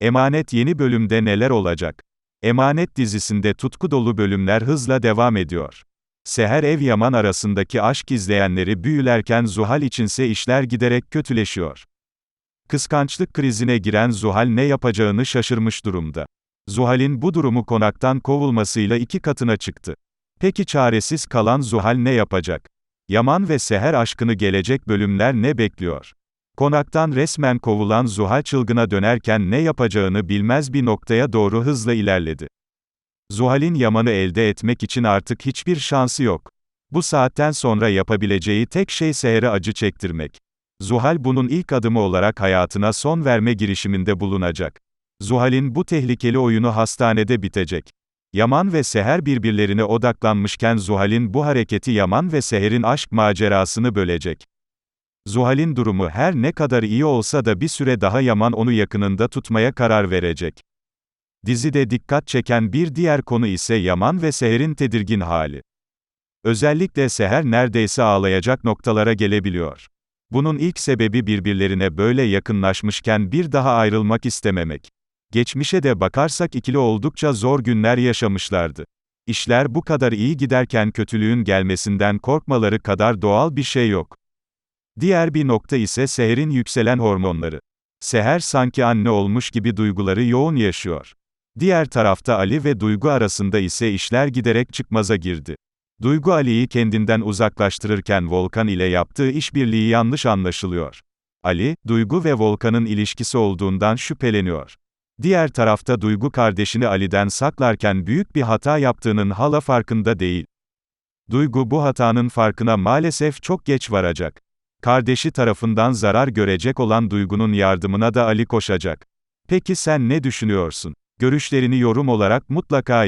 Emanet yeni bölümde neler olacak? Emanet dizisinde tutku dolu bölümler hızla devam ediyor. Seher ev Yaman arasındaki aşk izleyenleri büyülerken Zuhal içinse işler giderek kötüleşiyor. Kıskançlık krizine giren Zuhal ne yapacağını şaşırmış durumda. Zuhal'in bu durumu konaktan kovulmasıyla iki katına çıktı. Peki çaresiz kalan Zuhal ne yapacak? Yaman ve Seher aşkını gelecek bölümler ne bekliyor? Konaktan resmen kovulan Zuhal çılgına dönerken ne yapacağını bilmez bir noktaya doğru hızla ilerledi. Zuhal'in Yaman'ı elde etmek için artık hiçbir şansı yok. Bu saatten sonra yapabileceği tek şey Seher'e acı çektirmek. Zuhal bunun ilk adımı olarak hayatına son verme girişiminde bulunacak. Zuhal'in bu tehlikeli oyunu hastanede bitecek. Yaman ve Seher birbirlerine odaklanmışken Zuhal'in bu hareketi Yaman ve Seher'in aşk macerasını bölecek. Zuhal'in durumu her ne kadar iyi olsa da bir süre daha Yaman onu yakınında tutmaya karar verecek. Dizide dikkat çeken bir diğer konu ise Yaman ve Seher'in tedirgin hali. Özellikle Seher neredeyse ağlayacak noktalara gelebiliyor. Bunun ilk sebebi birbirlerine böyle yakınlaşmışken bir daha ayrılmak istememek. Geçmişe de bakarsak ikili oldukça zor günler yaşamışlardı. İşler bu kadar iyi giderken kötülüğün gelmesinden korkmaları kadar doğal bir şey yok. Diğer bir nokta ise Seher'in yükselen hormonları. Seher sanki anne olmuş gibi duyguları yoğun yaşıyor. Diğer tarafta Ali ve Duygu arasında ise işler giderek çıkmaza girdi. Duygu Ali'yi kendinden uzaklaştırırken Volkan ile yaptığı işbirliği yanlış anlaşılıyor. Ali, Duygu ve Volkan'ın ilişkisi olduğundan şüpheleniyor. Diğer tarafta Duygu kardeşini Ali'den saklarken büyük bir hata yaptığının hala farkında değil. Duygu bu hatanın farkına maalesef çok geç varacak. Kardeşi tarafından zarar görecek olan Duygu'nun yardımına da Ali koşacak. Peki sen ne düşünüyorsun? Görüşlerini yorum olarak mutlaka yaz.